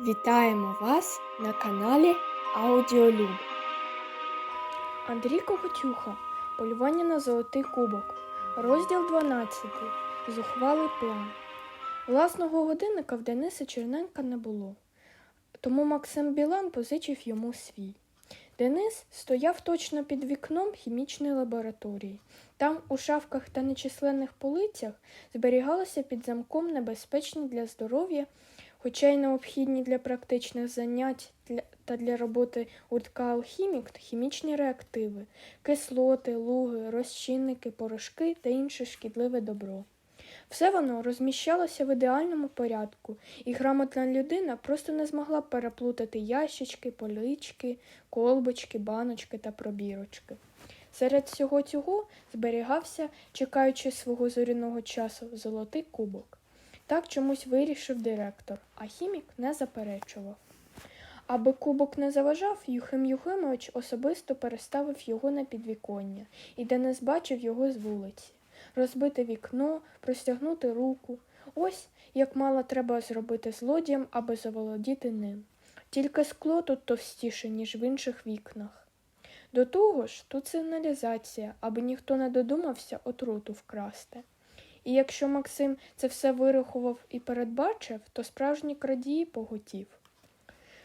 Вітаємо вас на каналі Аудіолюб. Андрій Коготюха. Полювання на золотий кубок. Розділ 12. Зухвалий план. Власного годинника в Дениса Черненка не було, тому Максим Білан позичив йому свій. Денис стояв точно під вікном хімічної лабораторії. Там, у шафках та нечисленних полицях, зберігалися під замком небезпечні для здоров'я, хоча й необхідні для практичних занять та для роботи гуртка алхімік хімічні реактиви, кислоти, луги, розчинники, порошки та інше шкідливе добро. Все воно розміщалося в ідеальному порядку, і грамотна людина просто не змогла переплутати ящички, полички, колбочки, баночки та пробірочки. Серед всього цього зберігався, чекаючи свого зоряного часу, золотий кубок. Так чомусь вирішив директор, а хімік не заперечував. Аби кубок не заважав, Юхим Юхимович особисто переставив його на підвіконня, і Денис бачив його з вулиці. Розбите вікно, простягнути руку. Ось як мало треба зробити злодіям, аби заволодіти ним. Тільки скло тут товстіше, ніж в інших вікнах. До того ж, тут сигналізація, аби ніхто не додумався отруту вкрасти. І якщо Максим це все вирахував і передбачив, то справжній крадій поготів.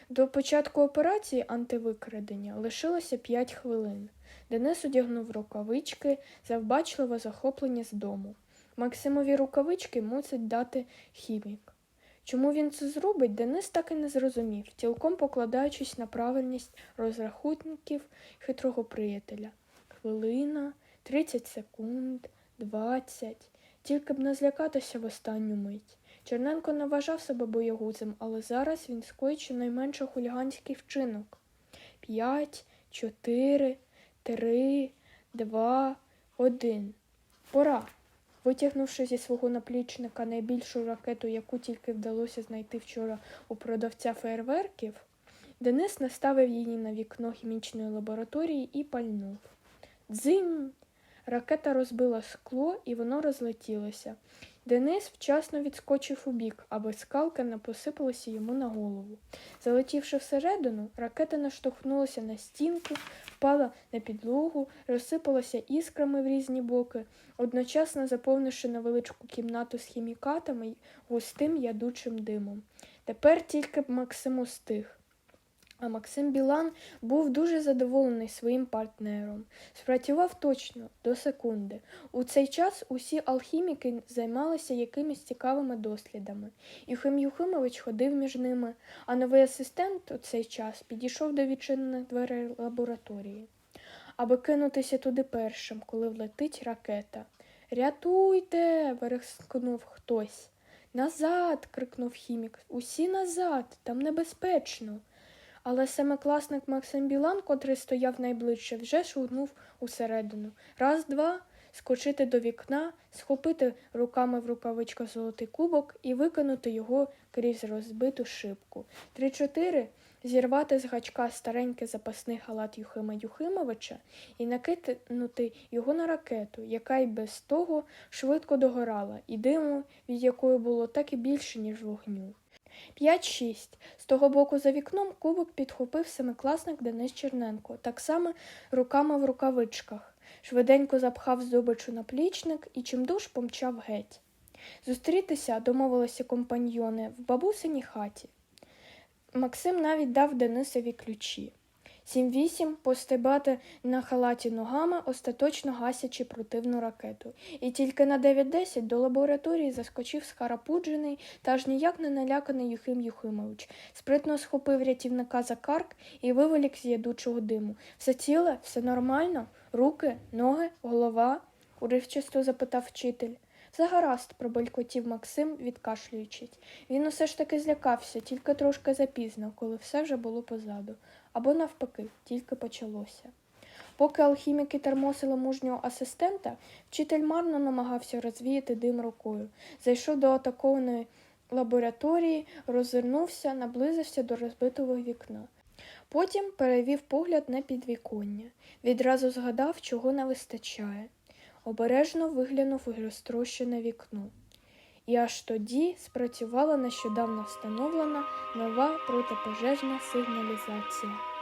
До початку операції антивикрадення лишилося 5 хвилин. Денис одягнув рукавички, завбачливо захоплення з дому. Максимові рукавички мусить дати хімік. Чому він це зробить, Денис так і не зрозумів, цілком покладаючись на правильність розрахунків хитрого приятеля. Хвилина, 30 секунд, 20. Тільки б не злякатися в останню мить. Черненко не вважав себе боягузом, але зараз він скоїть щонайменше хуліганський вчинок. П'ять, чотири, три, два, один. Пора. Витягнувши зі свого наплічника найбільшу ракету, яку тільки вдалося знайти вчора у продавця фейерверків, Денис наставив її на вікно хімічної лабораторії і пальнув. Дзинь! Ракета розбила скло і воно розлетілося. Денис вчасно відскочив у бік, аби скалка не посипалася йому на голову. Залетівши всередину, ракета наштовхнулася на стінку, впала на підлогу, розсипалася істрами в різні боки, одночасно заповнивши невеличку кімнату з хімікатами й густим ядучим димом. Тепер тільки б Максим устиг. А Максим Білан був дуже задоволений своїм партнером. Спрацював точно до секунди. У цей час усі алхіміки займалися якимись цікавими дослідами. Юхим Юхимович ходив між ними, а новий асистент у цей час підійшов до відчинених дверей лабораторії, аби кинутися туди першим, коли влетить ракета. Рятуйте. верескнув хтось. Назад. крикнув хімік. Усі назад, там небезпечно. Але семикласник Максим Білан, котрий стояв найближче, вже шугнув усередину. Раз, два, скочити до вікна, схопити руками в рукавичках золотий кубок і викинути його крізь розбиту шибку. Три-чотири зірвати з гачка старенький запасний халат Юхима Юхимовича і накинути його на ракету, яка й без того швидко догорала, і диму, від якої було так і більше, ніж вогню. П'ять-шість. З того боку за вікном кубок підхопив семикласник Денис Черненко, так само руками в рукавичках. Швиденько запхав здобичу на плічник і чимдуж помчав геть. Зустрітися домовилися компаньйони в бабусиній хаті. Максим навіть дав Денисові ключі. Сім-вісім постебати на халаті ногами, остаточно гасячи противну ракету. І тільки на 9-10 до лабораторії заскочив скарапуджений та аж ніяк не наляканий Юхим Юхимович. Спритно схопив рятівника за карк і виволік з ядучого диму. Все ціле, все нормально? Руки, ноги, голова? уривчасто запитав вчитель. Все гаразд, пробелькотів Максим, відкашлюючись. Він усе ж таки злякався, тільки трошки запізно, коли все вже було позаду. Або навпаки, тільки почалося. Поки алхіміки термосили мужнього асистента, вчитель марно намагався розвіяти дим рукою. Зайшов до атакованої лабораторії, розвернувся, наблизився до розбитого вікна. Потім перевів погляд на підвіконня. Відразу згадав, чого не вистачає. Обережно виглянув у розтрощене вікно. І аж тоді спрацювала нещодавно встановлена нова протипожежна сигналізація.